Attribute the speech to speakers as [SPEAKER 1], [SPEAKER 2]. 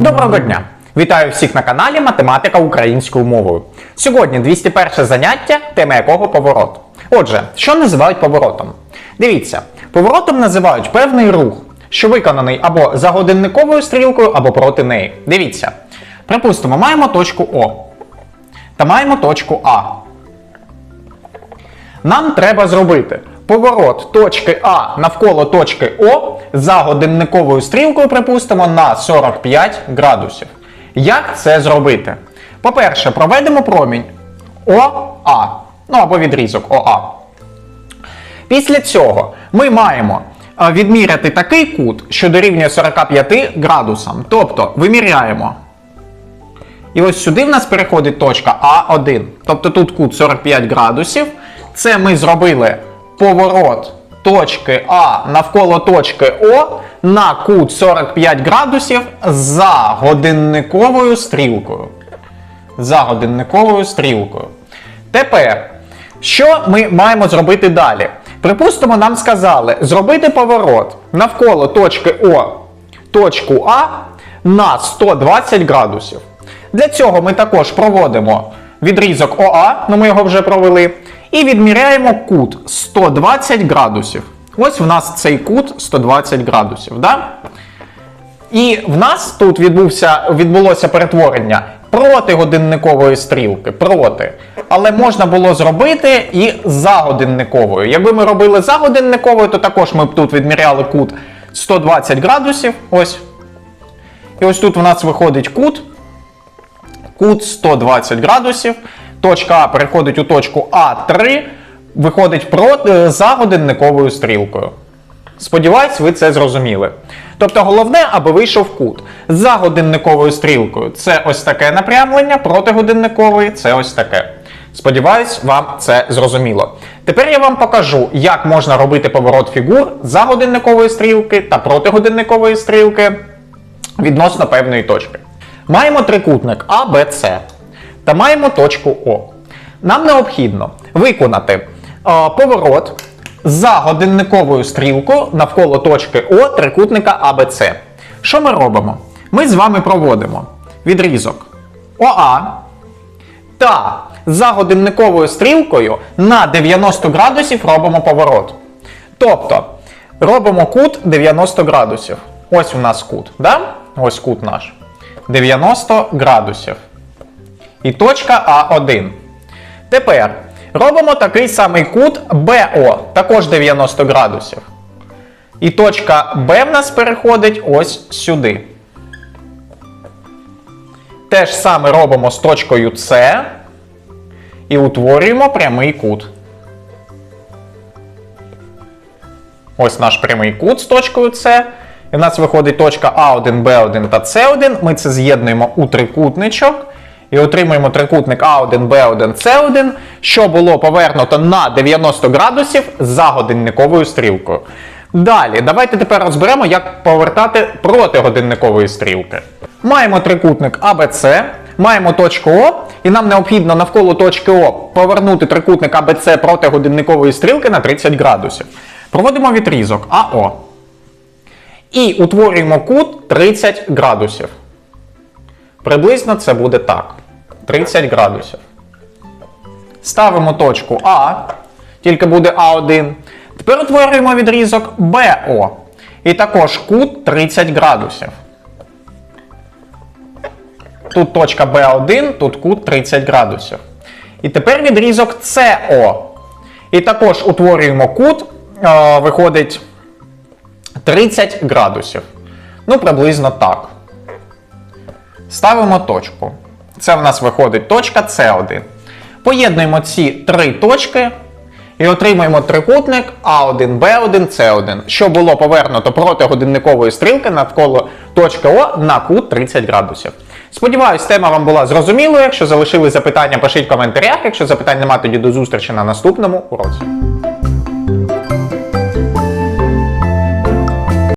[SPEAKER 1] Доброго дня! Вітаю всіх на каналі Математика українською мовою. Сьогодні 201 заняття, тема якого поворот. Отже, що називають поворотом? Дивіться, поворотом називають певний рух, що виконаний або за годинниковою стрілкою, або проти неї. Дивіться. Припустимо, маємо точку О та маємо точку А. Нам треба зробити поворот точки А навколо точки О за годинниковою стрілкою, припустимо, на 45 градусів. Як це зробити? По-перше, проведемо промінь ОА, ну або відрізок ОА. Після цього ми маємо відміряти такий кут, що дорівнює 45 градусам. Тобто виміряємо. І ось сюди в нас переходить точка А1. Тобто тут кут 45 градусів. Це ми зробили поворот точки А навколо точки О на кут 45 градусів за годинниковою стрілкою. За годинниковою стрілкою. Тепер, що ми маємо зробити далі? Припустимо, нам сказали зробити поворот навколо точки О, точку А на 120 градусів. Для цього ми також проводимо відрізок ОА, ну ми його вже провели, і відміряємо кут 120 градусів. Ось в нас цей кут 120 градусів. Да? І в нас тут відбувся, відбулося перетворення проти годинникової стрілки. Проти. Але можна було зробити і за годинниковою. Якби ми робили за годинниковою, то також ми б тут відміряли кут 120 градусів. Ось. І ось тут у нас виходить кут. Кут 120 градусів. Точка А переходить у точку А3, виходить проти, за годинниковою стрілкою. Сподіваюсь, ви це зрозуміли. Тобто головне, аби вийшов кут. За годинниковою стрілкою це ось таке напрямлення, проти годинникової це ось таке. Сподіваюсь, вам це зрозуміло. Тепер я вам покажу, як можна робити поворот фігур за годинникової стрілки та проти годинникової стрілки відносно певної точки. Маємо трикутник А, Б, С та маємо точку О. Нам необхідно виконати е, поворот за годинниковою стрілкою навколо точки О трикутника АБЦ. Що ми робимо? Ми з вами проводимо відрізок ОА та за годинниковою стрілкою на 90 градусів робимо поворот. Тобто робимо кут 90 градусів. Ось у нас кут. Да? Ось кут наш. 90 градусів. І точка А1. Тепер робимо такий самий кут БО, також 90 градусів. І точка Б в нас переходить ось сюди. Те ж саме робимо з точкою С і утворюємо прямий кут. Ось наш прямий кут з точкою С. І в нас виходить точка А1, Б1 та С1. Ми це з'єднуємо у трикутничок. І отримуємо трикутник А1, Б1, С1, що було повернуто на 90 градусів за годинниковою стрілкою. Далі, давайте тепер розберемо, як повертати проти годинникової стрілки. Маємо трикутник АБЦ, маємо точку О, і нам необхідно навколо точки О повернути трикутник АБЦ проти годинникової стрілки на 30 градусів. Проводимо відрізок АО. І утворюємо кут 30 градусів. Приблизно це буде так. 30 градусів. Ставимо точку А, тільки буде А1. Тепер утворюємо відрізок БО. І також кут 30 градусів. Тут точка Б1, тут кут 30 градусів. І тепер відрізок СО. І також утворюємо кут, е, виходить 30 градусів. Ну, приблизно так. Ставимо точку. Це в нас виходить точка С1. Поєднуємо ці три точки і отримуємо трикутник А1, Б1, С1, що було повернуто проти годинникової стрілки навколо точки О на кут 30 градусів. Сподіваюсь, тема вам була зрозумілою. Якщо залишили запитання, пишіть в коментарях. Якщо запитань немає, тоді до зустрічі на наступному уроці.